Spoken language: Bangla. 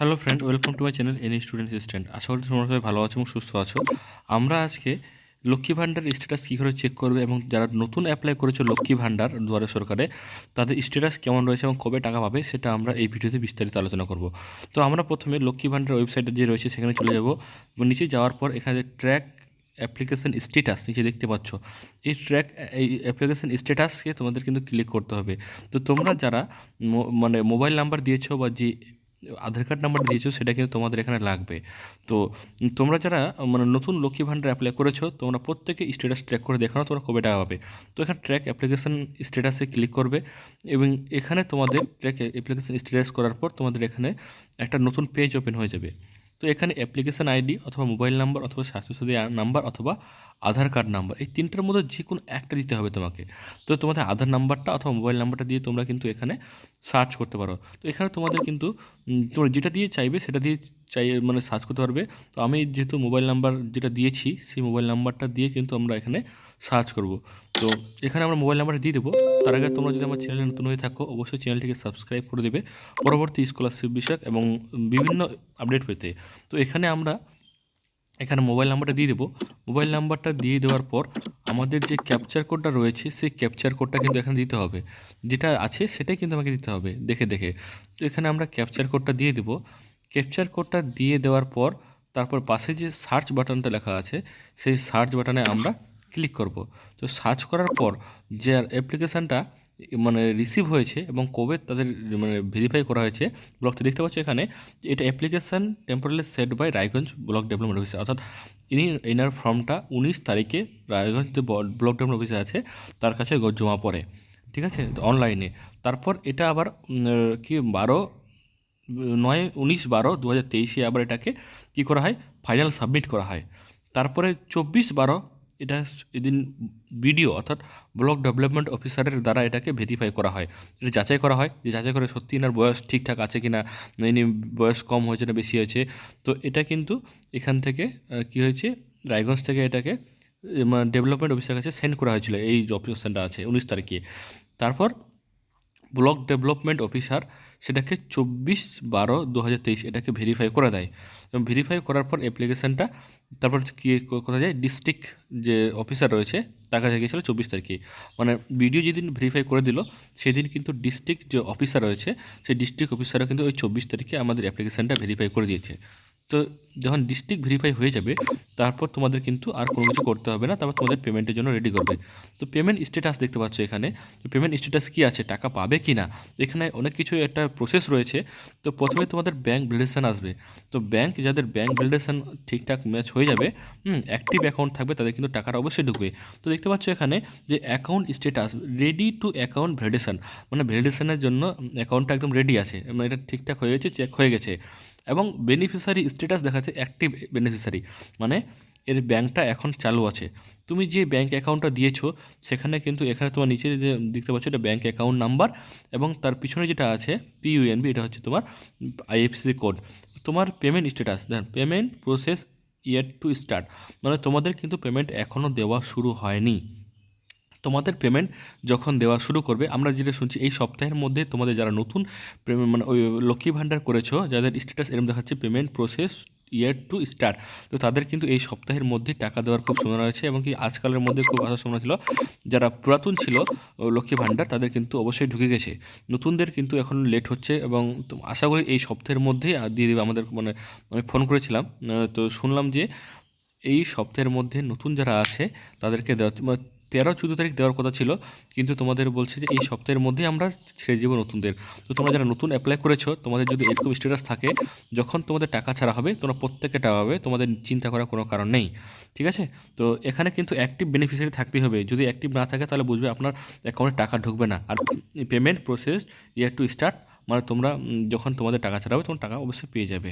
Hello friend welcome to my channel any student assistant আশা করি তোমরা সবাই ভালো আছো এবং সুস্থ আছো। আমরা আজকে লক্ষ্মী ভাণ্ডার স্ট্যাটাস কী করে চেক করবে এবং যারা নতুন অ্যাপ্লাই করেছ লক্ষ্মী ভাণ্ডার দুয়ারে সরকারে, তাদের স্ট্যাটাস কেমন রয়েছে এবং কবে টাকা পাবে সেটা আমরা এই ভিডিওতে বিস্তারিত আলোচনা করব। তো আমরা প্রথমে লক্ষ্মী ভাণ্ডার ওয়েবসাইটে যে রয়েছে সেখানে চলে যাব। নিচে যাওয়ার পর এখানে ট্র্যাক অ্যাপ্লিকেশন স্ট্যাটাস নিচে দেখতে পাচ্ছ। এই ট্র্যাক এই অ্যাপ্লিকেশন স্ট্যাটাসকে তোমাদের কিন্তু ক্লিক করতে হবে। তো তোমরা যারা মানে মোবাইল নাম্বার দিয়েছ বা যে আধার কার্ড নাম্বার দিয়েছ, সেটা কিন্তু তোমাদের এখানে লাগবে। তো তোমরা যারা মানে নতুন লক্ষ্মী ভান্ডার অ্যাপ্লাই করেছ, তোমরা প্রত্যেকে স্ট্যাটাস ট্র্যাক করে দেখানো তোমরা কবে টাকা পাবে তো এখানে ট্র্যাক অ্যাপ্লিকেশন স্ট্যাটাসে ক্লিক করবে এবং এখানে তোমাদের ট্র্যাক অ্যাপ্লিকেশন স্ট্যাটাস করার পর তোমাদের এখানে একটা নতুন পেজ ওপেন হয়ে যাবে। তো এখানে অ্যাপ্লিকেশন আইডি অথবা মোবাইল নাম্বার অথবা স্বাস্থ্যসাথী নাম্বার অথবা আধার কার্ড নাম্বার এই তিনটার মধ্যে যে কোনো একটা দিতে হবে তোমাকে। তো তোমাদের আধার নাম্বারটা অথবা মোবাইল নাম্বারটা দিয়ে তোমরা কিন্তু এখানে সার্চ করতে পারো। তো এখানে তোমাদের কিন্তু তোমরা যেটা দিয়ে চাইবে সেটা দিয়ে চাই মানে সার্চ করতে পারবে। তো আমি যেহেতু মোবাইল নাম্বার যেটা দিয়েছি, সেই মোবাইল নাম্বারটা দিয়ে কিন্তু আমরা এখানে সার্চ করব। তো এখানে আমরা মোবাইল নাম্বারটা দিয়ে দেবো। তার আগে তোমরা যদি আমার চ্যানেলে নতুন হয়ে থাকো, অবশ্যই চ্যানেলটিকে সাবস্ক্রাইব করে দেবে পরবর্তী স্কলারশিপ বিষয়ক এবং বিভিন্ন আপডেট পেতে। তো এখানে আমরা এখানে মোবাইল নাম্বারটা দিয়ে দেবো। মোবাইল নাম্বারটা দিয়ে দেওয়ার পর আমাদের যে ক্যাপচার কোডটা রয়েছে, সেই ক্যাপচার কোডটা কিন্তু এখানে দিতে হবে। যেটা আছে সেটাই কিন্তু আমাকে দিতে হবে, দেখে দেখে। তো এখানে আমরা ক্যাপচার কোডটা দিয়ে দেবো। ক্যাপচার কোডটা দিয়ে দেওয়ার পর তারপর পাশে যে সার্চ বাটনটা লেখা আছে, সেই সার্চ বাটনে আমরা ক্লিক করব। তো সার্চ করার পর যে অ্যাপ্লিকেশানটা মানে রিসিভ হয়েছে এবং কবে তাদের মানে ভেরিফাই করা হয়েছে ব্লকতে দেখতে পাচ্ছ এখানে, এটা application temporarily set by Raiganj block development অফিসে অর্থাৎ ইনি এনার ফর্মটা উনিশ তারিখে রায়গঞ্জ ব্লক ডেভেলপমেন্ট অফিসে আছে, তার কাছে জমা পড়ে, ঠিক আছে? অনলাইনে তারপর এটা আবার কি, বারো, নয়, উনিশ, বারো দু হাজার তেইশে আবার এটাকে কী করা হয়? ফাইনাল সাবমিট করা হয়। তারপরে চব্বিশ, বারো এটা এদিন বিডিও অর্থাৎ ব্লক ডেভেলপমেন্ট অফিসারের দ্বারা এটাকে ভেরিফাই করা হয়। এটা যাচাই করা হয় যে যাচাই করে সত্যি এনার বয়স ঠিকঠাক আছে কি না ইনি বয়স কম হয়েছে না বেশি হয়েছে। তো এটা কিন্তু এখান থেকে কি হয়েছে? রায়গঞ্জ থেকে এটাকে ডেভেলপমেন্ট অফিসারের কাছে সেন্ড করা হয়েছিল। এই অপারেশনটা আছে, উনিশ তারিখে। তারপর ব্লক ডেভেলপমেন্ট অফিসার সেটাকে চব্বিশ বারো দু হাজার তেইশ এটাকে ভেরিফাই করে দেয়। এবং ভেরিফাই করার পর অ্যাপ্লিকেশানটা তারপর কী, কোথায় যায়? ডিস্ট্রিক্ট যে অফিসার রয়েছে, তার কাছে গিয়েছিল চব্বিশ তারিখে। মানে ভিডিও যেদিন ভেরিফাই করে দিল, সেদিন কিন্তু ডিস্ট্রিক্ট যে অফিসার রয়েছে, সেই ডিস্ট্রিক্ট অফিসারও কিন্তু ওই চব্বিশ তারিখে আমাদের অ্যাপ্লিকেশানটা ভেরিফাই করে দিয়েছে। তো যখন ডিস্ট্রিক্ট ভেরিফাই হয়ে যাবে, তারপর তোমাদের কিন্তু আর কোনো কিছু করতে হবে না, তারপর তোমাদের পেমেন্টের জন্য রেডি করবে। তো পেমেন্ট স্ট্যাটাস দেখতে পাচ্ছ এখানে পেমেন্ট স্ট্যাটাস কী আছে, টাকা পাবে কি না, এখানে অনেক কিছু একটা প্রসেস রয়েছে। তো প্রথমে তোমাদের ব্যাঙ্ক ভ্যালিডেশন আসবে। তো ব্যাঙ্ক যাদের ব্যাঙ্ক ভ্যালিডেশন ঠিকঠাক ম্যাচ হয়ে যাবে, হুম অ্যাক্টিভ অ্যাকাউন্ট থাকবে, তাদের কিন্তু টাকাটা অবশ্যই ঢুকবে। তো দেখতে পাচ্ছ এখানে যে account status ready to account validation মানে ভ্যালিডেশনের জন্য অ্যাকাউন্টটা একদম রেডি আছে মানে এটা ঠিকঠাক হয়ে গেছে চেক হয়ে গেছে। এবং বেনিফিশিয়ারি স্ট্যাটাস দেখাচ্ছে অ্যাক্টিভ বেনিফিশিয়ারি মানে এর ব্যাংকটা এখন চালু আছে। তুমি যে ব্যাঙ্ক অ্যাকাউন্টটা দিয়েছ, সেখানে কিন্তু এখানে তোমার নিচে যে দেখতে পাচ্ছ এটা ব্যাঙ্ক অ্যাকাউন্ট নাম্বার এবং তার পিছনে যেটা আছে পিইউএনবি এটা হচ্ছে তোমার আইএফসি কোড তোমার payment status then payment process yet to start মানে তোমাদের কিন্তু পেমেন্ট এখনও দেওয়া শুরু হয়নি। তোমাদের পেমেন্ট যখন দেওয়া শুরু করবে আমরা যেটা শুনছি এই সপ্তাহের মধ্যে তোমাদের যারা নতুন মানে ওই লক্ষ্মী ভাণ্ডার করেছ যাদের স্ট্যাটাস এরকম দেখাচ্ছে payment process yet to start তো তাদের কিন্তু এই সপ্তাহের মধ্যে টাকা দেওয়ার খুব সম্ভাবনা রয়েছে এবং কি আজকালের মধ্যে খুব আসার সম্ভাবনা ছিল যারা পুরাতন ছিল লক্ষ্মী ভাণ্ডার তাদের কিন্তু অবশ্যই ঢুকে গেছে। নতুনদের কিন্তু এখন লেট হচ্ছে এবং আশা করি এই সপ্তাহের মধ্যেই আহ, দিয়ে দেবে আমাদের মানে আমি ফোন করেছিলাম তো শুনলাম যে এই সপ্তাহের মধ্যে নতুন যারা আছে তাদেরকে দেওয়া তেরো, চোদ্দ তারিখ দেওয়ার কথা ছিল, কিন্তু তোমাদের বলছে যে এই সপ্তাহের মধ্যেই আমরা ছেড়ে দেবো নতুনদের। তো তোমরা যারা নতুন অ্যাপ্লাই করেছ, তোমাদের যদি এরকম স্ট্যাটাস থাকে, যখন তোমাদের টাকা ছাড়া হবে, তোমরা প্রত্যেকে টাকা পাবে, তোমাদের চিন্তা করার কোনো কারণ নেই, ঠিক আছে? তো এখানে কিন্তু অ্যাক্টিভ বেনিফিশিয়ারি থাকতেই হবে। যদি অ্যাক্টিভ না থাকে, তাহলে বুঝবে আপনার অ্যাকাউন্টে টাকা ঢুকবে না। আর payment process yet to start মানে তোমরা যখন তোমাদের টাকা ছাড়া হবে, তখন টাকা অবশ্যই পেয়ে যাবে।